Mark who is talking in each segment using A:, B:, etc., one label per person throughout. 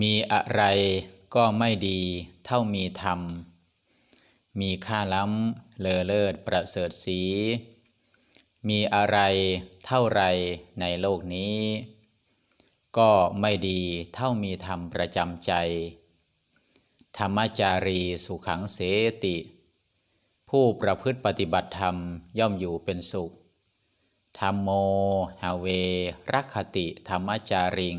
A: มีอะไรก็ไม่ดีเท่ามีธรรม มีค่าล้ำเลอเลิศประเสริฐสี มีอะไรเท่าไรในโลกนี้ ก็ไม่ดีเท่ามีธรรมประจำใจ ธรรมจารีสุขังเสติ ผู้ประพฤติปฏิบัติธรรมย่อมอยู่เป็นสุขธรรมโมหาเวรักขติธรรมจาริง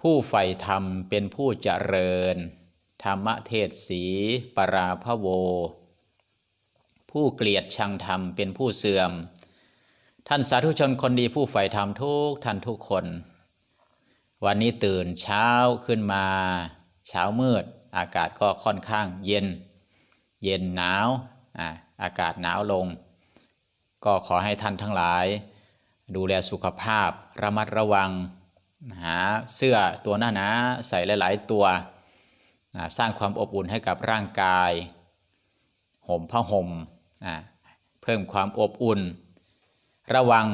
A: ผู้ใฝ่ธรรมเป็นผู้เจริญ ธรรมเทศสีปราพโว ผู้เกลียดชังธรรมเป็นผู้เสื่อม ท่านสาธุชนคนดีผู้ใฝ่ธรรมทุกท่านทุกคน วันนี้ตื่นเช้าขึ้นมา เช้ามืด อากาศก็ค่อนข้างเย็น เย็นหนาวอ่าอากาศหนาวลง ก็ขอให้ท่านทั้งหลาย ดูแลสุขภาพระมัดระวัง หาเสื้อตัวหน้าหนาใส่หลาย ๆ ตัว สร้างความอบอุ่นให้กับร่างกาย ห่มผ้าห่มเพิ่มความอบอุ่น ระวัง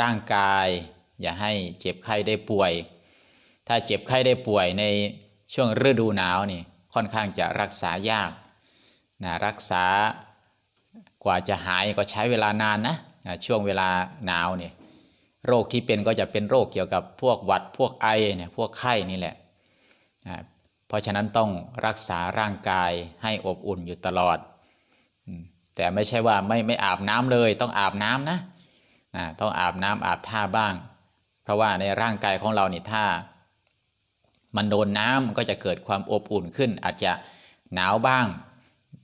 A: ร่างกาย อย่าให้เจ็บไข้ได้ป่วย ถ้าเจ็บไข้ได้ป่วยในช่วงฤดูหนาวนี่ค่อนข้างจะรักษายากนะรักษากว่าจะหายก็ใช้เวลานานนะนะช่วงเวลาหนาวเนี่ย โรคที่เป็นก็จะเป็นโรคเกี่ยวกับพวกหวัดพวกไอเนี่ยพวกไข้นี่แหละเพราะฉะนั้นต้องรักษาร่างกายให้อบอุ่นอยู่ตลอด แต่ไม่ใช่ว่าไม่ไม่อาบน้ำเลยต้องอาบน้ำนะนะต้องอาบน้ำอาบท่าบ้าง เพราะว่าในร่างกายของเรานี่ถ้า มันโดนน้ำก็จะเกิดความอบอุ่นขึ้น อาจจะหนาวบ้าง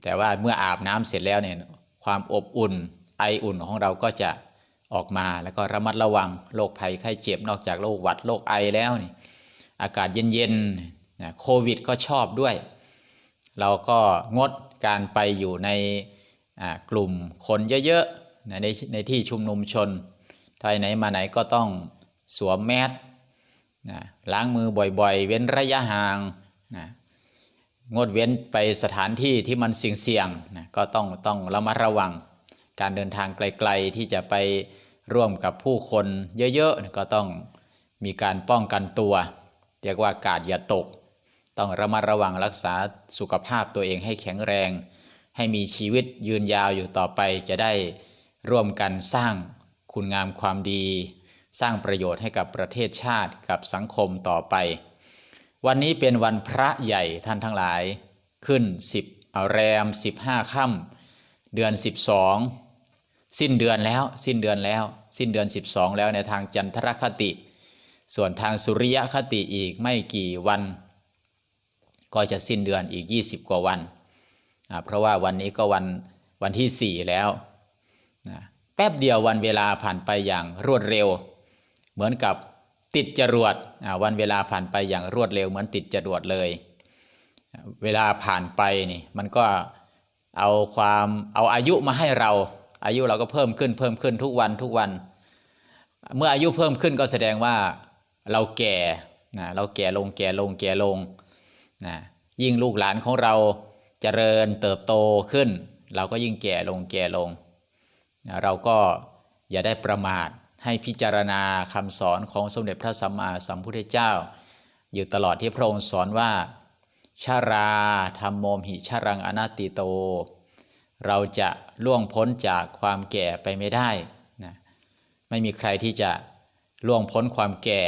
A: แต่ว่าเมื่ออาบน้ำเสร็จแล้วเนี่ยความอบอุ่นไออุ่นของเราก็จะ ออกมาแล้วก็ระมัดระวังโรคภัยไข้เจ็บนอกจากโรคหวัดโรคไอแล้วนี่อากาศเย็นๆนะโควิดก็ชอบด้วย เราก็งดการไปอยู่ในกลุ่มคนเยอะๆในในที่ชุมนุมชนไปไหนมาไหนก็ต้องสวมแมสนะล้างมือบ่อยๆ เว้นระยะห่างนะงดเว้นไปสถานที่ที่มันเสี่ยงๆนะก็ต้องต้องระมัดระวัง การเดินทางไกลๆที่จะไป ร่วมกับผู้คนเยอะๆก็ต้องมีการป้องกันตัว เรียกว่ากาดอย่าตก ต้องระมัดระวังรักษาสุขภาพตัวเองให้แข็งแรง ให้มีชีวิตยืนยาวอยู่ต่อไปจะได้ร่วมกันสร้างคุณงามความดี สร้างประโยชน์ให้กับประเทศชาติกับสังคมต่อไป วันนี้เป็นวันพระใหญ่ท่านทั้งหลายขึ้น 10แรม 15ค่ำเดือน 12 สิ้นเดือนแล้ว สิ้นเดือนแล้ว สิ้นเดือน 12 แล้วในทางจันทรคติ ส่วนทางสุริยคติอีกไม่กี่วัน ก็จะสิ้นเดือนอีก 20 กว่าวัน เพราะว่าวันนี้ก็วันวันที่ 4 แล้วนะแป๊บเดียววันเวลาผ่านไปอย่างรวดเร็ว เหมือนกับติดจรวดวันเวลาผ่านไปอย่างรวดเร็ว เหมือนติดจรวดเลย เวลาผ่านไปนี่มันก็เอาความเอาอายุมาให้เรา อายุเราก็เพิ่มขึ้นเพิ่มขึ้นทุกวันทุกวัน เมื่ออายุเพิ่มขึ้นก็แสดงว่าเราแก่นะเราแก่ลงแก่ลงแก่ลงนะยิ่งลูกหลานของเราเจริญเติบโตขึ้น เราก็ยิ่งแก่ลงแก่ลงเราก็อย่าได้ประมาทให้พิจารณาคำสอนของสมเด็จพระสัมมาสัมพุทธเจ้า อยู่ตลอดที่พระองค์สอนว่าชาราธรรมโมหิชารังอนัตติโต เราจะล่วงพ้นจากความแก่ไปไม่ได้นะไม่มีใครที่จะล่วงพ้นความแก่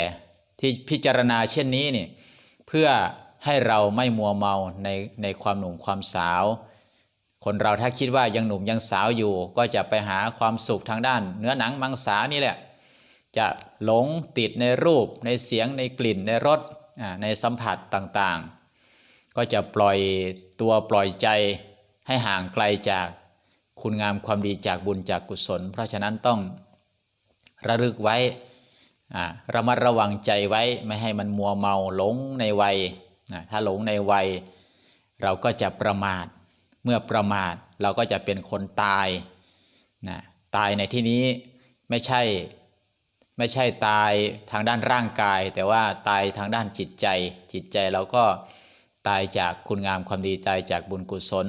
A: ที่พิจารณาเช่นนี้นี่เพื่อให้เราไม่มัวเมาในในความหนุ่มความสาว คนเราถ้าคิดว่ายังหนุ่มยังสาวอยู่ ก็จะไปหาความสุขทางด้าน เนื้อหนังมังสานี่แหละ จะหลงติดในรูปในเสียงในกลิ่นในรสในสัมผัสต่างๆ ก็จะปล่อยตัวปล่อยใจ ให้ห่างไกลจากคุณงามความดีจากบุญจากกุศล เพราะฉะนั้นต้องระลึกไว้ระมัดระวังใจไว้ไม่ให้มันมัวเมาหลงในวัยถ้าหลงในวัย เราก็จะประมาทเมื่อประมาทเราก็จะเป็นคนตายนะตายในที่นี้ไม่ใช่ไม่ใช่ตายทางด้านร่างกาย แต่ว่าตายทางด้านจิตใจ จิตใจเราก็ตายจากคุณงามความดีตายจากบุญกุศล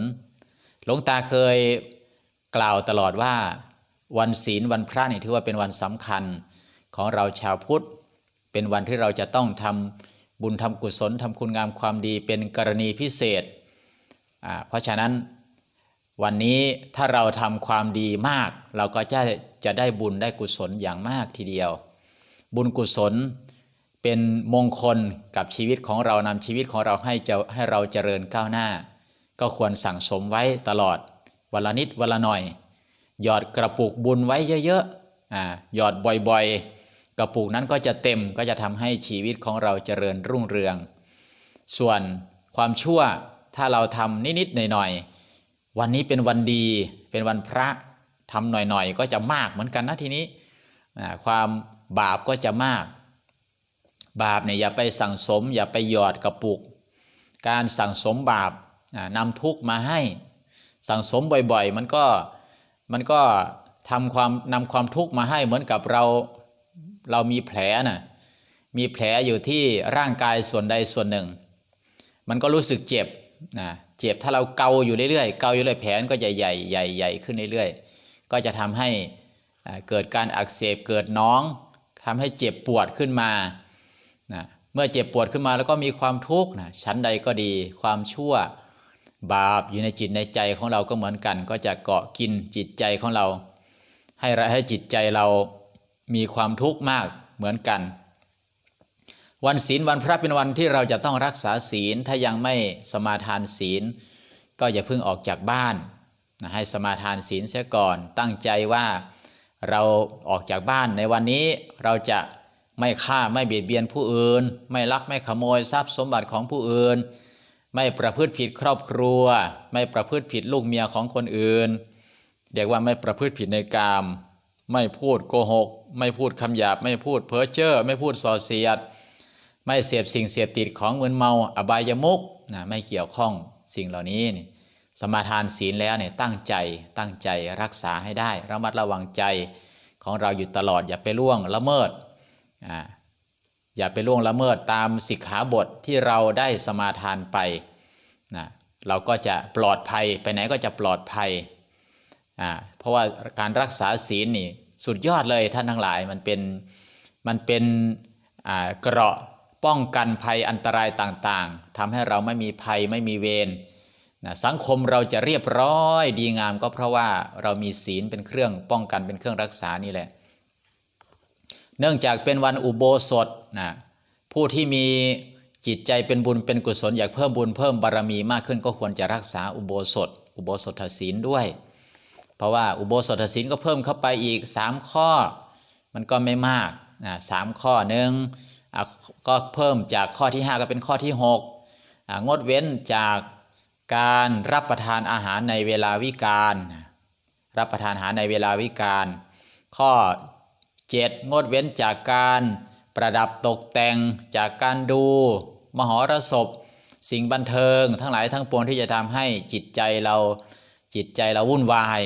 A: หลวงตาเคยกล่าวตลอดว่า วันศีลวันพระนี่ถือว่าเป็นวันสำคัญของเราชาวพุทธ เป็นวันที่เราจะต้องทำบุญทำกุศลทำคุณงามความดีเป็นกรณีพิเศษ เพราะฉะนั้นวันนี้ถ้าเราทำความดีมาก เราก็จะจะได้บุญได้กุศลอย่างมากทีเดียว บุญกุศลเป็นมงคลกับชีวิตของเรานำชีวิตของเราให้จะให้เราเจริญก้าวหน้า ก็ควรสั่งสมไว้ตลอดวันละนิดวันละหน่อย หยอดกระปุกบุญไว้เยอะๆอ่าหยอดบ่อยๆ กระปุกนั้นก็จะเต็มก็จะทำให้ชีวิตของเราเจริญรุ่งเรือง ส่วนความชั่วถ้าเราทำนิดๆหน่อยๆวันนี้เป็นวันดีเป็นวันพระทำหน่อยๆ ก็จะมากเหมือนกันนะทีนี้ความบาปก็จะมาก บาปเนี่ยอย่าไปสั่งสม อย่าไปหยอดกระปุก การสั่งสมบาป นำทุกข์มาให้ สั่งสมบ่อยๆ มันก็มันก็ทำความนำความทุกข์มาให้เหมือนกับเราเรามีแผลนะ่ะมีแผลอยู่ที่ร่างกายส่วนใดส่วนหนึ่ง มันก็รู้สึกเจ็บนะเจ็บถ้าเราเกาอยู่เรื่อยๆ เกาอยู่เรื่อยแผลก็ใหญ่ใหญ่ใหญ่ใหญ่ขึ้นเรื่อยๆ ก็จะทำให้เกิดการอักเสบเกิดน้องทำให้เจ็บปวดขึ้นมานะเมื่อเจ็บปวดขึ้นมาแล้วก็มีความทุกข์นะชั้นใดก็ดีความชั่ว บาปอยู่ในจิตในใจของเราก็เหมือนกัน ก็จะเกาะกินจิตใจของเรา ให้ให้จิตใจเรามีความทุกข์มากเหมือนกัน วันศีลวันพระเป็นวันที่เราจะต้องรักษาศีลถ้ายังไม่สมาทานศีล ก็อย่าเพิ่งออกจากบ้านนะให้สมาทานศีลเสียก่อน ตั้งใจว่าเราออกจากบ้านในวันนี้เราจะไม่ฆ่าไม่เบียดเบียนผู้อื่น ไม่ลักไม่ขโมยทรัพย์สมบัติของผู้อื่น ไม่ประพฤติผิดครอบครัว ไม่ประพฤติผิดลูกเมียของคนอื่น เรียกว่าไม่ประพฤติผิดในกาม ไม่พูดโกหก ไม่พูดคำหยาบ ไม่พูดเพ้อเจ้อ ไม่พูดส่อเสียด ไม่เสพสิ่งเสพติดของมึนเมา อบายมุกนะไม่เกี่ยวข้องสิ่งเหล่านี้นี่สมาทานศีลแล้วเนี่ยตั้งใจตั้งใจรักษาให้ได้ ระมัดระวังใจของเราอยู่ตลอดอย่าไปล่วงละเมิดอ่า อย่าไปล่วงละเมิดตามสิกขาบทที่เราได้สมาทานไปนะเราก็จะปลอดภัยไปไหนก็จะปลอดภัยอ่าเพราะว่าการรักษาศีลนี่สุดยอดเลยท่านทั้งหลายมันเป็นมันเป็นอ่าเกราะป้องกันภัยอันตรายต่างๆทำให้เราไม่มีภัยไม่มีเวรนะสังคมเราจะเรียบร้อยดีงามก็เพราะว่าเรามีศีลเป็นเครื่องป้องกันเป็นเครื่องรักษานี่แหละ เนื่องจากเป็นวันอุโบสถนะผู้ที่มีจิตใจเป็นบุญเป็นกุศลอยากเพิ่มบุญเพิ่มบารมีมากขึ้นก็ควรจะรักษาอุโบสถ อุโบสถศีลด้วย เพราะว่าอุโบสถศีลก็เพิ่มเข้าไปอีก 3 ข้อ มันก็ไม่มากนะสามข้อหนึ่งก็เพิ่มจากข้อที่ 5 ก็เป็นข้อที่ 6 งดเว้นจากการรับประทานอาหารในเวลาวิกาลรับประทานอาหารในเวลาวิกาลข้อ 7 งดเว้นจากการประดับตกแต่งจากการดู มหรสพ สิ่งบันเทิง ทั้งหลายทั้งปวงที่จะทำให้จิตใจเราจิตใจเราวุ่นวาย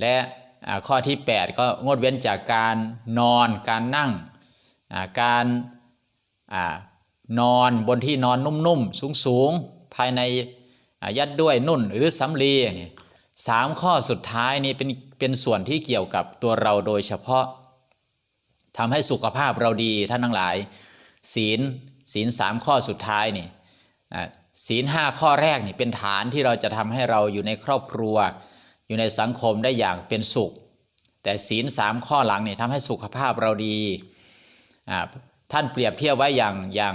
A: และข้อที่ 8 ก็งดเว้นจากการนอนการนั่งการนอนบนที่นอนนุ่มๆ สูงๆ ภายในยัดด้วยนุ่นหรือสำลีสามข้อสุดท้ายนี้เป็นเป็นส่วนที่เกี่ยวกับตัวเราโดยเฉพาะ ทำให้สุขภาพเราดีท่านทั้งหลาย ศีลศีลสามข้อสุดท้ายนี่ศีลห้าข้อแรกนี่เป็นฐานที่เราจะทำให้เราอยู่ในครอบครัว อยู่ในสังคมได้อย่างเป็นสุข แต่ศีลสามข้อหลังนี่ทำให้สุขภาพเราดีท่านเปรียบเทียบไว้อย่างอย่าง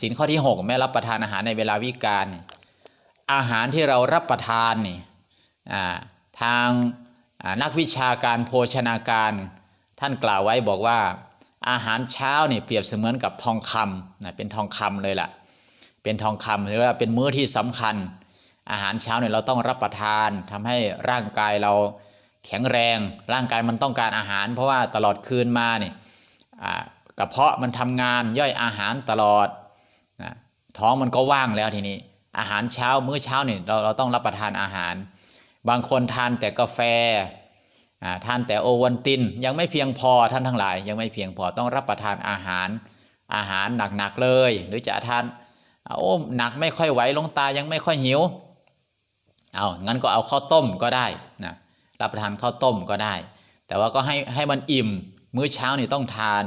A: ศีลข้อที่6แม่รับประทานอาหารในเวลาวิกาลอาหารที่เรารับประทานนี่ทางนักวิชาการโภชนาการ ท่านกล่าวไว้บอกว่า อาหารเช้านี่เปรียบเสมือนกับทองคำนะเป็นทองคำเลยล่ะ เป็นทองคำหรือว่าเป็นมื้อที่สำคัญ อาหารเช้าเนี่ยเราต้องรับประทานทำให้ร่างกายเราแข็งแรง ร่างกายมันต้องการอาหาร เพราะว่าตลอดคืนมาเนี่ยกระเพาะมันทำงานย่อยอาหารตลอดนะท้องมันก็ว่างแล้วทีนี้ อาหารเช้ามื้อเช้าเนี่ยเราเราต้องรับประทานอาหาร บางคนทานแต่กาแฟ ทานแต่โอวัลตินยังไม่เพียงพอท่านทั้งหลาย ยังไม่เพียงพอต้องรับประทานอาหารอาหารหนักๆเลย หรือจะทานโอ้หนักไม่ค่อยไหวลงตายังไม่ค่อยหิวเอางั้นก็เอาข้าวต้มก็ได้นะรับประทานข้าวต้มก็ได้ แต่ว่าก็ให้ให้มันอิ่ม มื้อเช้านี่ต้องทาน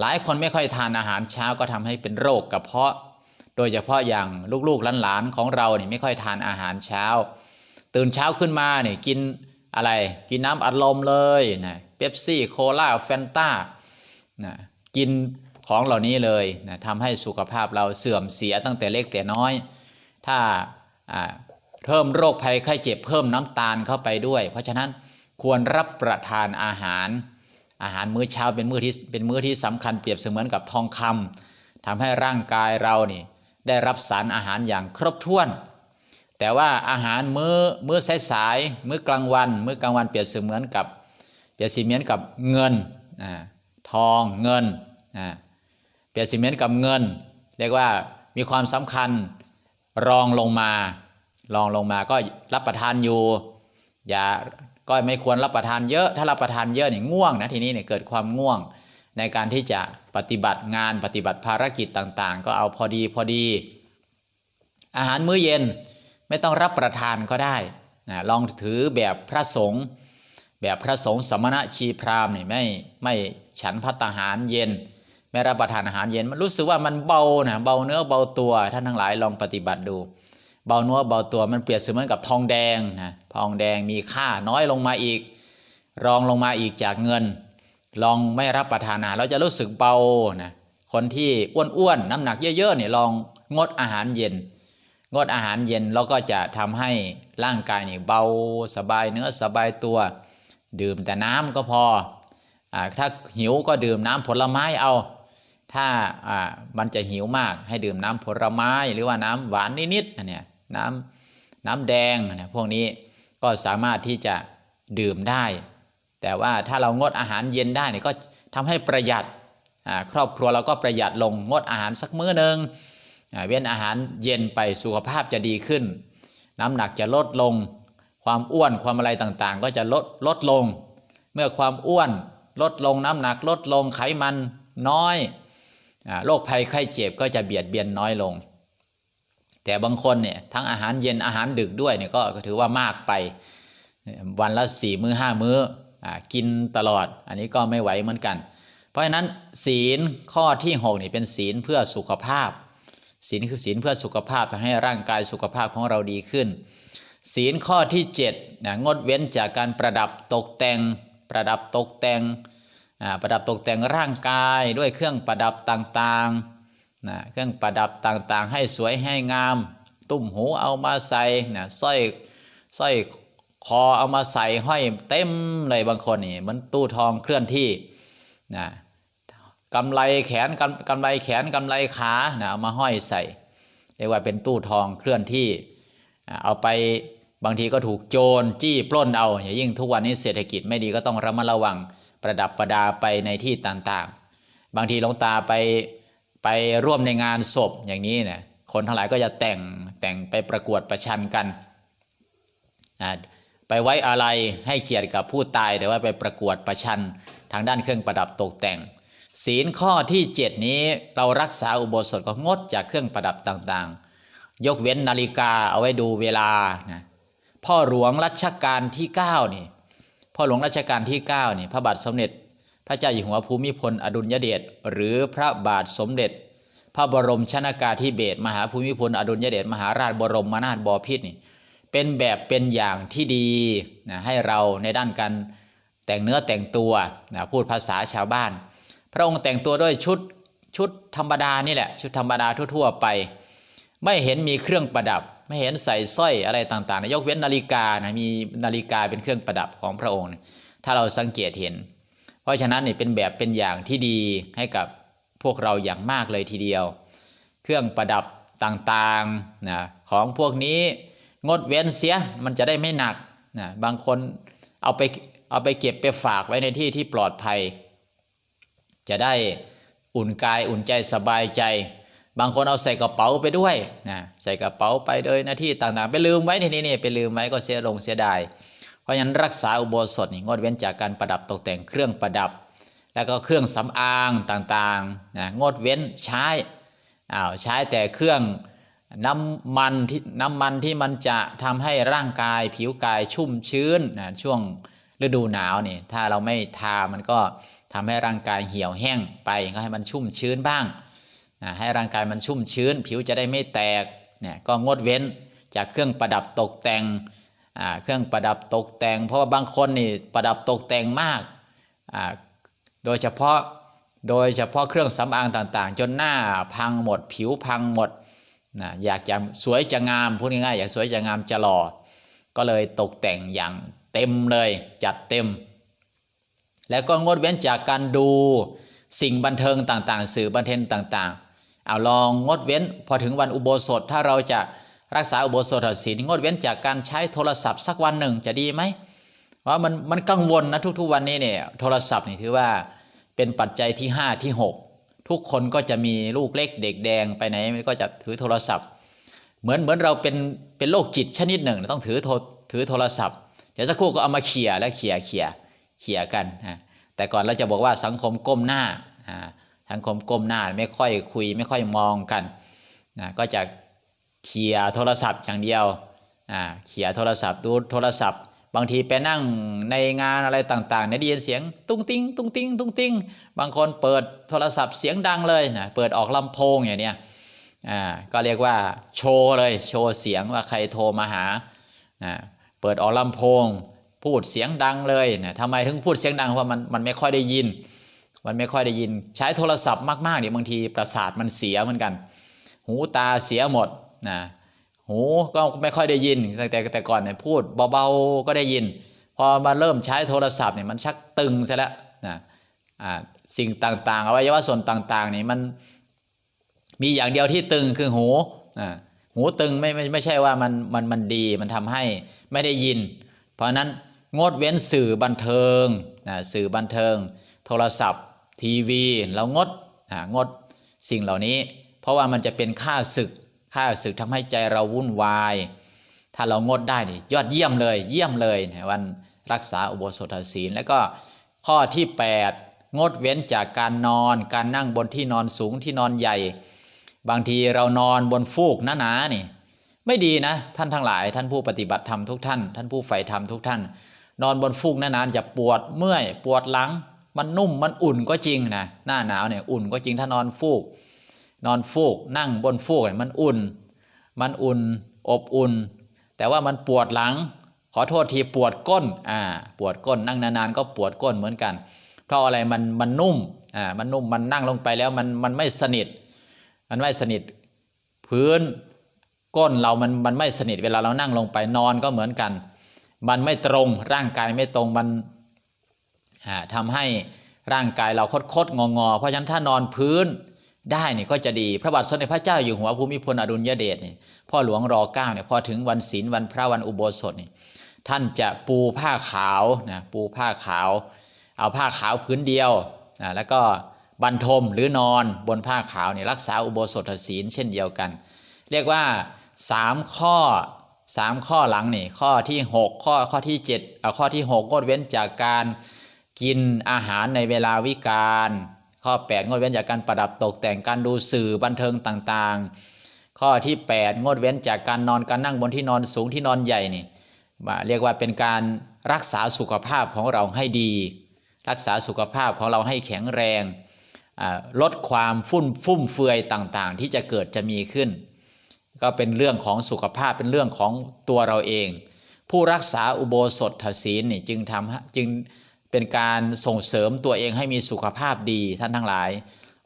A: หลายคนไม่ค่อยทานอาหารเช้าก็ทำให้เป็นโรคกระเพาะ โดยเฉพาะอย่างลูกๆหลานๆของเราเนี่ยไม่ค่อยทานอาหารเช้า ตื่นเช้าขึ้นมาเนี่ยกิน อะไรกินน้ำอัดลมเลยนะเป๊ปซี่โคลาแฟนตานะกินของเหล่านี้เลยนะทำให้สุขภาพเราเสื่อมเสียตั้งแต่เล็กแต่น้อย ถ้าอ่าเพิ่มโรคภัยไข้เจ็บเพิ่มน้ำตาลเข้าไปด้วย เพราะฉะนั้นควรรับประทานอาหาร อาหารมื้อเช้าเป็นมื้อที่เป็นมื้อที่สำคัญเปรียบเสมือนกับทองคำทำให้ร่างกายเรานี่ได้รับสารอาหารอย่างครบถ้วน แต่ว่าอาหารมื้อมื้อสายๆมื้อกลางวัน มื้อกลางวันเปรียบเสมือนกับ เปรียบเสมือนกับเงินอ่าทองเงินอ่าเปรียบเสมือนกับเงิน เรียกว่ามีความสำคัญรองลงมา รองลงมาก็รับประทานอยู่ อย่าก็ไม่ควรรับประทานเยอะ ถ้ารับประทานเยอะเนี่ยง่วงนะทีนี้เนี่ยเกิดความง่วงในการที่จะปฏิบัติงานปฏิบัติภารกิจต่างๆ ก็เอาพอดีพอดี อาหารมื้อเย็น ไม่ต้องรับประทานก็ได้นะลองถือแบบพระสงฆ์แบบพระสงฆ์สมณะชีพราหมณ์นี่ไม่ไม่ฉันพัตตาหารเย็น ไม่รับประทานอาหารเย็นมันรู้สึกว่ามันเบานะเบาเนื้อเบาตัวท่านทั้งหลายลองปฏิบัติดู เบาเนื้อเบาตัวมันเปรียบเสมือนกับทองแดงนะทองแดงมีค่าน้อยลงมาอีก รองลงมาอีกจากเงิน ลองไม่รับประทานอาหารเราจะรู้สึกเบานะคนที่อ้วนๆน้ำหนักเยอะๆเนี่ยลองงดอาหารเย็น งดอาหารเย็นแล้วก็จะทำให้ร่างกายนี่เบาสบายเนื้อสบายตัว ดื่มแต่น้ำก็พออถ้าหิวก็ดื่มน้ำผลไม้เอา ถ้าอ่ามันจะหิวมากให้ดื่มน้ำผลไม้หรือว่าน้ำหวานนิดๆอันเนี่ยน้ำน้ำแดงเนี่ยพวกนี้ก็สามารถที่จะดื่มได้ แต่ว่าถ้าเรางดอาหารเย็นได้เนี่ยก็ทำให้ประหยัดครอบครัวเราก็ประหยัดลงงดอาหารสักมื้อหนึ่ง เว้นอาหารเย็นไปสุขภาพจะดีขึ้น น้ำหนักจะลดลง ความอ้วนความอะไรต่างๆ ก็จะลดลดลง เมื่อความอ้วนลดลงน้ำหนักลดลงไขมันน้อยโรคภัยไข้เจ็บก็จะเบียดเบียนน้อยลง แต่บางคนเนี่ยทั้งอาหารเย็นอาหารดึกด้วยเนี่ยก็ถือว่ามากไปวันละสี่มื้อห้ามื้ออกินตลอด อันนี้ก็ไม่ไหวเหมือนกัน เพราะฉะนั้นศีลข้อที่หกนี่เป็นศีลเพื่อสุขภาพ ศีลคือศีลเพื่อสุขภาพทำให้ร่างกายสุขภาพของเราดีขึ้น ศีลข้อที่7นะงดเว้นจากการประดับตกแต่ง ประดับตกแต่งประดับตกแต่งร่างกายด้วยเครื่องประดับต่างๆนะเครื่องประดับต่างๆ ให้สวยให้งาม ตุ่มหูเอามาใส่นะสร้อยสร้อยคอเอามาใส่ห้อยเต็มเลยบางคนนี่เหมันตู้ทองเคลื่อนที่นะ กำไรแขนกำกำไรแขนกำไรขานะเอามาห้อยใส่ เรียกว่าเป็นตู้ทองเคลื่อนที่เอาไปบางทีก็ถูกโจรจี้ปล้นเอาอย่างยิ่งทุกวันนี้เศรษฐกิจไม่ดีก็ต้องระมัดระวังประดับประดาไปในที่ต่างๆ บางทีหลวงตาไปไปร่วมในงานศพอย่างนี้เนี่ยคนทั้งหลายก็จะแต่งแต่งไปประกวดประชันกันอ่าไปไว้อะไรให้เกียรติกับผู้ตายแต่ว่าไปประกวดประชัน ทางด้านเครื่องประดับตกแต่ง ศีลข้อที่ 7 นี้เรารักษาอุโบสถก็งดจากเครื่องประดับต่างๆ ยกเว้นนาฬิกาเอาไว้ดูเวลานะพ่อหลวงรัชกาลที่9นี่พ่อหลวงรัชกาลที่9นี่พระบาทสมเด็จ พระเจ้าอยู่หัวภูมิพลอดุลยเดชหรือพระบาทสมเด็จ พระบรมชนากาธิเบศมหาภูมิพลอดุลยเดชมหาราชบรมนาถบพิตรนี่เป็นแบบเป็นอย่างที่ดีนะให้เราในด้านการแต่งเนื้อแต่งตัวนะพูดภาษาชาวบ้าน พระองค์แต่งตัวด้วยชุดชุดธรรมดานี่แหละ ชุดธรรมดาทั่ว ๆ ไป ไม่เห็นมีเครื่องประดับ ไม่เห็นใส่สร้อยอะไรต่างๆนะยกเว้นนาฬิกานะมีนาฬิกาเป็นเครื่องประดับของพระองค์ ถ้าเราสังเกตเห็น เพราะฉะนั้นนี่เป็นแบบเป็นอย่างที่ดีให้กับพวกเราอย่างมากเลยทีเดียว เครื่องประดับต่างๆนะของพวกนี้งดเว้นเสียมันจะได้ไม่หนักนะบางคนเอาไปเอาไปเก็บไปฝากไว้ในที่ที่ปลอดภัย จะได้อุ่นกายอุ่นใจสบายใจ บางคนเอาใส่กระเป๋าไปด้วยนะใส่กระเป๋าไปเลยหน้าที่ต่างๆ ไปลืมไว้ทีนี้นี่ไปลืมไว้ก็เสียลงเสียดายเพราะฉะนั้นรักษาอุโบสถนี่งดเว้นจากการประดับตกแต่งเครื่องประดับ แล้วก็เครื่องสำอางต่างๆนะงดเว้นใช้อ้าวใช้แต่เครื่องน้ำมันที่น้ำมันที่มันจะทำให้ร่างกายผิวกายชุ่มชื้นนะช่วง ฤดูหนาวนี่ถ้าเราไม่ทามันก็ทำให้ร่างกายเหี่ยวแห้งไปก็ให้มันชุ่มชื้นบ้างนะให้ร่างกายมันชุ่มชื้น ผิวจะได้ไม่แตกเนี่ยก็งดเว้นจากเครื่องประดับตกแต่งเครื่องประดับตกแต่ง เพราะว่าบางคนนี่ประดับตกแต่งมาก โดยเฉพาะโดยเฉพาะเครื่องสำอางต่างๆ จนหน้าพังหมด ผิวพังหมดนะอยากจะสวยจะงามพูดง่ายๆอยากสวยจะงามจะหล่อก็เลยตกแต่งอย่าง เต็มเลยจัดเต็ม แล้วก็งดเว้นจากการดูสิ่งบันเทิงต่างๆ สื่อบันเทิงต่างๆเอาลองงดเว้นพอถึงวันอุโบสถถ้าเราจะรักษาอุโบสถศีลงดเว้นจากการใช้โทรศัพท์สักวันหนึ่งจะดีไหมเพรามันมันกังวลนะทุกๆวันนี้เนี่ยโทรศัพท์นี่ถือว่าเป็นปัจจัยที่ 5 ที่ 6 ทุกคนก็จะมีลูกเล็กเด็กแดงไปไหนมันก็จะถือโทรศัพท์ เหมือนเหมือนเราเป็นเป็นโรคจิตชนิดหนึ่ง ต้องถือโทรถือโทรศัพท์ ดี๋ยวสักครู่ก็เอามาเขี่ยและเขี่ยเขี่ยเขี่ยกันนะแต่ก่อนเราจะบอกว่าสังคมก้มหน้าสังคมก้มหน้าไม่ค่อยคุย ไม่ค่อยมองกันนะก็จะเขี่ยโทรศัพท์อย่างเดียวเขี่ยโทรศัพท์ดูโทรศัพท์ บางทีไปนั่งในงานอะไรต่างๆในได้ยินเสียงตุ้งติ้งตุ้งติ้งตุ้งติ้งบางคนเปิดโทรศัพท์เสียงดังเลยนะเปิดออกลำโพงอย่างเนี้ยอ่าก็เรียกว่าโชว์เลยโชว์เสียงว่าใครโทรมาหาอ่า เปิดออกลำโพง พูดเสียงดังเลยนะทำไมถึงพูดเสียงดังเพราะมันมันไม่ค่อยได้ยิน มันไม่ค่อยได้ยิน ใช้โทรศัพท์มากๆเนี่ยบางทีประสาทมันเสียเหมือนกัน หูตาเสียหมดนะหูก็ไม่ค่อยได้ยินแต่แต่แต่ก่อนเนี่ยพูดเบาๆก็ได้ยิน พอมาเริ่มใช้โทรศัพท์เนี่ยมันชักตึงซะแล้วนะอ่าสิ่งต่างๆอวัยวะส่วนต่างๆนี่มันมีอย่างเดียวที่ตึงคือหูอ่าหูตึงไม่ไม่ไม่ใช่ว่ามันมันมันดีมันทำให้ ไม่ได้ยิน เพราะนั้นงดเว้นสื่อบันเทิงนะสื่อบันเทิง โทรศัพท์ ทีวีเรางดอ่างดสิ่งเหล่านี้ เพราะว่ามันจะเป็นค่าศึกค่าศึกทำให้ใจเราวุ่นวาย ถ้าเรางดได้นี่ยอดเยี่ยมเลยเยี่ยมเลยวันรักษาอุโบสถศีลแล้วก็ข้อที่ 8 งดเว้นจากการนอน การนั่งบนที่นอนสูงที่นอนใหญ่ บางทีเรานอนบนฟูกหนาๆนี่ ไม่ดีนะ ท่านทั้งหลาย ท่านผู้ปฏิบัติธรรมทุกท่าน ท่านผู้ใฝ่ธรรมทุกท่าน นอนบนฟูกนานๆจะปวดเมื่อย ปวดหลัง มันนุ่มมันอุ่นก็จริงนะหน้าหนาวเนี่ยอุ่นก็จริงถ้านอนฟูก นอนฟูกนั่งบนฟูกเนี่ยมันอุ่น มันอุ่นอบอุ่น แต่ว่ามันปวดหลัง ขอโทษทีปวดก้นอ่าปวดก้นนั่งนานๆก็ปวดก้นเหมือนกัน เพราะอะไรมันมันนุ่มอ่ามันนุ่มมันนั่งลงไปแล้วมันมันไม่สนิท มันไม่สนิทพื้น ก้นเรามันมันไม่สนิทเวลาเรานั่งลงไปนอนก็เหมือนกัน มันไม่ตรงร่างกายไม่ตรงมันอ่าทำให้ร่างกายเราคดคดงองอๆเพราะฉะนั้นถ้านอนพื้นได้นี่ก็จะดีพระบาทสมเด็จพระเจ้าอยู่หัวภูมิพลอดุลยเดชนี่พ่อหลวงรอเก้าเนี่ยพอถึงวันศีลวันพระวันอุโบสถนี่ท่านจะปูผ้าขาวนะปูผ้าขาว เอาผ้าขาวพื้นเดียวนะแล้วก็บรรทมหรือนอนบนผ้าขาวนี่รักษาอุโบสถศีลเช่นเดียวกัน เรียกว่า สามข้อสามข้อหลังนี่ข้อที่หกข้อข้อที่เจ็ดเอาข้อที่หกงดเว้นจากการกินอาหารในเวลาวิกาลข้อ 8 งดเว้นจากการประดับตกแต่งการดูสื่อบันเทิงต่างๆ ข้อที่ 8 งดเว้นจากการนอนการนั่งบนที่นอนสูงที่นอนใหญ่นี่เรียกว่าเป็นการรักษาสุขภาพของเราให้ดี รักษาสุขภาพของเราให้แข็งแรงลดความฟุ่มฟุ่มเฟือยต่างๆ ที่จะเกิดจะมีขึ้น ก็เป็นเรื่องของสุขภาพเป็นเรื่องของตัวเราเอง ผู้รักษาอุโบสถศีลนี่จึงทำจึงเป็นการส่งเสริมตัวเองให้มีสุขภาพดีท่านทั้งหลาย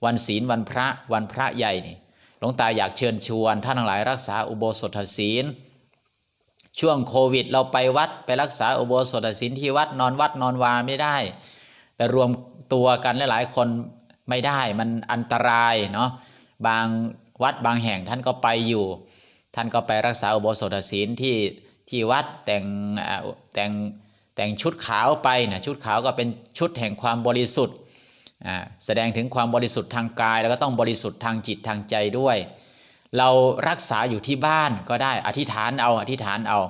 A: วันศีลวันพระวันพระใหญ่นี่หลวงตาอยากเชิญชวน ท่านทั้งหลายรักษาอุโบสถศีลช่วงโควิด เราไปวัดไปรักษาอุโบสถศีลที่วัดนอนวัดนอนวาไม่ได้ แต่รวมตัวกันหลายๆคนไม่ได้มันอันตรายเนาะบาง วัดบางแห่งท่านก็ไปอยู่ ท่านก็ไปรักษาอุโบสถศีลที่ที่วัดแต่งแต่งแต่งชุดขาวไปนะชุดขาวก็เป็นชุดแห่งความบริสุทธิ์อ่าแสดงถึงความบริสุทธิ์ทางกาย แล้วก็ต้องบริสุทธิ์ทางจิตทางใจด้วย เรารักษาอยู่ที่บ้านก็ได้อธิษฐานเอาอธิษฐานเอา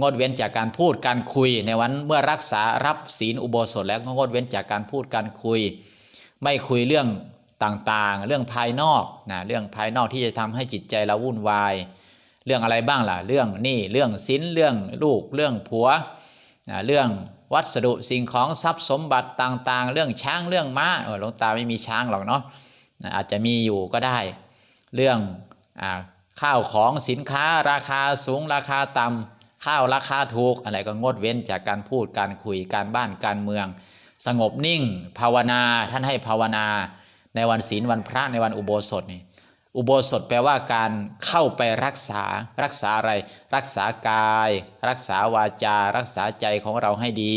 A: งดเว้นจากการพูดการคุยในวันเมื่อรักษารับศีลอุโบสถแล้วก็งดเว้นจากการพูดการคุย ไม่คุยเรื่อง ต่างๆ เรื่องภายนอกนะเรื่องภายนอกที่จะทำให้จิตใจเราวุ่นวาย เรื่องอะไรบ้างล่ะ เรื่องนี่เรื่องสินเรื่องลูก เรื่องผัวนะเรื่องวัสดุสิ่งของทรัพย์สมบัติต่างๆ เรื่องช้างเรื่องม้าเออหลวงตาไม่มีช้างหรอกเนาะนะอาจจะมีอยู่ก็ได้ เรื่องอข้าวของสินค้าราคาสูงราคาต่ำข้าวราคาถูกอะไรก็งดเว้นจากการพูดการคุยการบ้านการเมือง สงบนิ่ง ภาวนาท่านให้ภาวนา ในวันศีลวันพระในวันอุโบสถนี่อุโบสถแปลว่าการเข้าไปรักษารักษาอะไร รักษากาย รักษาวาจา รักษาใจของเราให้ดี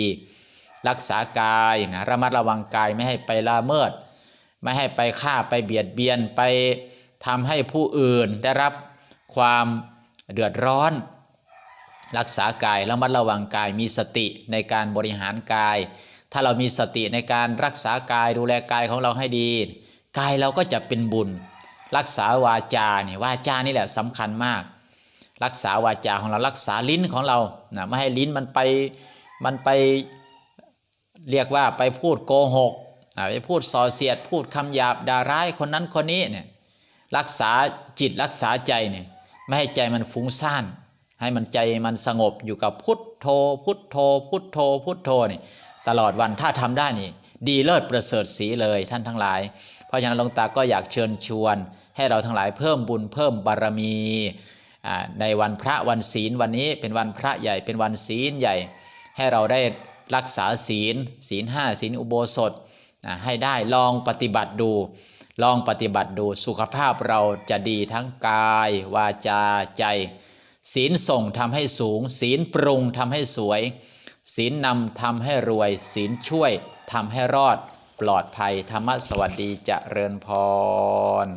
A: รักษากายนะระมัดระวังกายไม่ให้ไปละเมิด ไม่ให้ไปฆ่าไปเบียดเบียนไปทำให้ผู้อื่นได้รับความเดือดร้อน รักษากายระมัดระวังกายมีสติในการบริหารกาย ถ้าเรามีสติในการรักษากายดูแลกายของเราให้ดี กายเราก็จะเป็นบุญ รักษาวาจาเนี่ยวาจานี่แหละสำคัญมาก รักษาวาจาของเรารักษาลิ้นของเรานะไม่ให้ลิ้นมันไปมันไปเรียกว่าไปพูดโกหกไปพูดส่อเสียด พูดคำหยาบด่าร้ายคนนั้นคนนี้เนี่ยรักษาจิตรักษาใจเนี่ยไม่ให้ใจมันฟุ้งซ่าน ให้มันใจมันสงบอยู่กับพุทโธพุทโธ พุทโธ พุทโธนี่ตลอดวันถ้าทำได้นี่ ดีเลิศประเสริฐสีเลยท่านทั้งหลาย เพราะฉะนั้นหลวงตาก็อยากเชิญชวน ให้เราทั้งหลายเพิ่มบุญเพิ่มบารมีในวันพระวันศีลวันนี้เป็นวันพระใหญ่เป็นวันศีลใหญ่ ให้เราได้รักษาศีล ศีลห้าศีลอุโบสถให้ได้ลองปฏิบัติดู ลองปฏิบัติดูสุขภาพเราจะดีทั้งกาย วาจาใจ ศีลส่งทำให้สูง ศีลปรุงทำให้สวย ศีลนำทำให้รวย ศีลช่วยทำให้รอด ปลอดภัยธรรมสวัสดีเจริญพร